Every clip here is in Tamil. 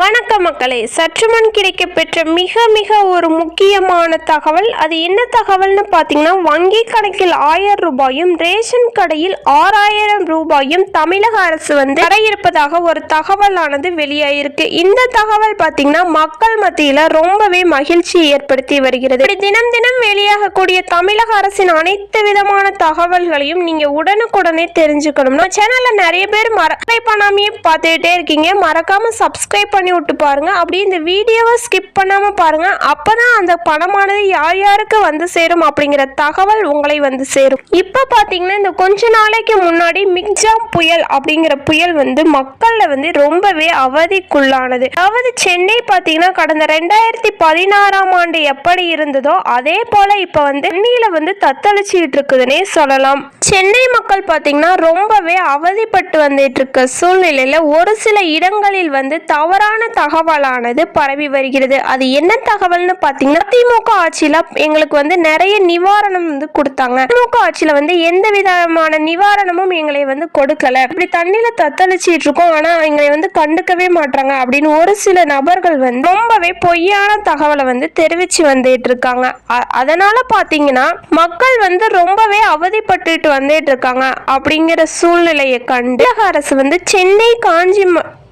வணக்கம் மக்களே சற்று முன் கிடைக்கப்பெற்ற மிக மிக ஒரு முக்கியமான தகவல். அது என்ன தகவல்னு பார்த்தீங்கன்னா வங்கி கணக்கில் ஆயிரம் ரூபாயும் ரேஷன் கடையில் ஆறாயிரம் ரூபாயும் தமிழக அரசு வந்து இருப்பதாக ஒரு தகவலானது வெளியாயிருக்கு. இந்த தகவல் பார்த்தீங்கன்னா மக்கள் மத்தியில் ரொம்பவே மகிழ்ச்சியை ஏற்படுத்தி வருகிறது. இப்படி தினம் தினம் வெளியாகக்கூடிய தமிழக அரசின் அனைத்து விதமான தகவல்களையும் நீங்க உடனுக்குடனே தெரிஞ்சுக்கணும்னா சேனல்ல நிறைய பேர் மறக்கை பண்ணாமையே பார்த்துக்கிட்டே இருக்கீங்க. மறக்காம சப்ஸ்கிரைப் பண்ணி விட்டு பாருங்க. அப்படியே இந்த வீடியோவை ஸ்கிப் பண்ணாம பாருங்க. அப்பதான் அந்த பணமானது யார் யாருக்கு வந்து சேரும் அப்படிங்கிற தகவல் உங்களை வந்து சேரும். இப்போ பார்த்தீங்கன்னா இந்த கொஞ்ச நாளைக்கு முன்னாடி மிக்ஜாம் புயல் அப்படிங்கிற புயல் வந்து மக்களில் வந்து ரொம்பவே அவதிக்குள்ளானது. அதாவது சென்னை பார்த்தீங்கன்னா கடந்த ரெண்டாயிரத்தி பதினாறாம் ஆண்டு எப்படி இருந்ததோ அதே போல இப்போ வந்து தண்ணியில வந்து தத்தளிச்சுட்டு இருக்குதுன்னே சொல்லலாம். சென்னை மக்கள் பார்த்தீங்கன்னா ரொம்பவே அவதிப்பட்டு வந்துட்டு இருக்க சூழ்நிலையில் ஒரு சில இடங்களில் வந்து தவறான தகவலானது பரவி வருகிறது. அது என்ன தகவல்னு பார்த்தீங்கன்னா திமுக ஆட்சியில எங்களுக்கு வந்து நிறைய நிவாரணம் வந்து கொடுத்தாங்க. திமுக ஆட்சியில வந்து எந்த விதமான நிவாரணமும் எங்களை வந்து கொடுக்கல. இப்படி தண்ணியில தத்தளிச்சிட்டு இருக்கோம். ஆனா எங்களை வந்து கண்டுக்கவே மாட்டாங்க அப்படின்னு ஒரு சில நபர்கள் வந்து ரொம்பவே பொய்யான தகவலை வந்து தெரிவிச்சு வந்துட்டு இருக்காங்க. அதனால பாத்தீங்கன்னா மக்கள் வந்து ரொம்பவே அவதிப்பட்டுட்டு வந்துட்டு இருக்காங்க அப்படிங்கிற சூழ்நிலையை கண்டு அரசு வந்து சென்னை காஞ்சி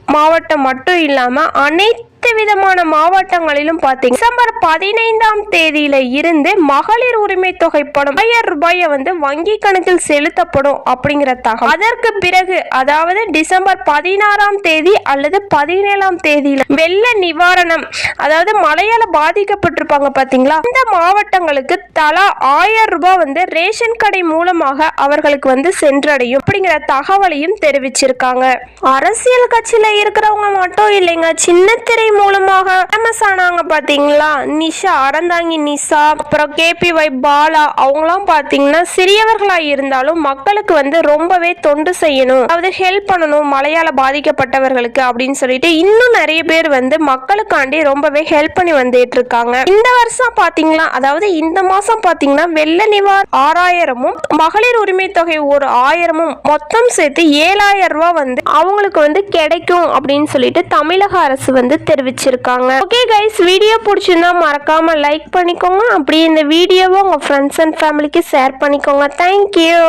மாவட்டம் மட்டும் இல்லாமல் அனைத்து விதமான மாவட்டங்களிலும் பார்த்தீங்க. டிசம்பர் பதினைந்தாம் தேதியில இருந்து மகளிர் உரிமை தொகை பணம் ஆயிரம் ரூபாயை வந்து வங்கி கணக்கில் செலுத்தப்படும் அப்படிங்கிற தகவல். அதற்கு பிறகு அதாவது டிசம்பர் பதினாறாம் தேதி அல்லது பதினேழாம் தேதியில வெள்ள நிவாரணம் அதாவது மழையால பாதிக்கப்பட்டிருப்பாங்க பாத்தீங்களா இந்த மாவட்டங்களுக்கு தலா ஆயிரம் ரூபாய் வந்து ரேஷன் கடை மூலமாக அவர்களுக்கு வந்து சென்றடையும் அப்படிங்கிற தகவலையும் தெரிவிச்சிருக்காங்க. அரசியல் கட்சியில இருக்கிறவங்க மட்டும் இல்லைங்க சின்ன திரை மூலமாக ஃபேமஸ் ஆனாங்க பாத்தீங்களா? நிஷா அறந்தாங்கி நிஷா அப்புறம் கேபி வை பாலா அவங்களாம் பாத்தீங்கன்னா சிறியவர்களா இருந்தாலும் மக்களுக்கு வந்து ரொம்பவே தொண்டு செய்யணும். அதாவது ஹெல்ப் பண்ணணும் மலையால பாதிக்கப்பட்டவர்களுக்கு அப்படின்னு சொல்லிட்டு இன்னும் நிறைய பேர் வந்து மக்களுக்காண்டி ரொம்பவே ஹெல்ப் பண்ணி வந்துட்டு இருக்காங்க இந்த வருஷம் பாத்தீங்களா? அதாவது இந்த மாசம் பாத்தீங்கன்னா வெள்ள நிவார் ஆறாயிரமும் மகளிர் உரிமை தொகை ஒரு ஆயிரமும் மொத்தம் சேர்த்து ஏழாயிரம் ரூபாய் வந்து அவங்களுக்கு வந்து கிடைக்கும் அப்படின்னு சொல்லிட்டு தமிழக அரசு வந்து தெரிவிச்சிருக்காங்க. ஓகே கைஸ் வீடியோ பிடிச்சிருந்தா மறக்காம லைக் பண்ணிக்கோங்க. அப்படியே இந்த வீடியோவை உங்க ஃப்ரெண்ட்ஸ் அண்ட் ஃபேமிலிக்கு ஷேர் பண்ணிக்கோங்க. Thank you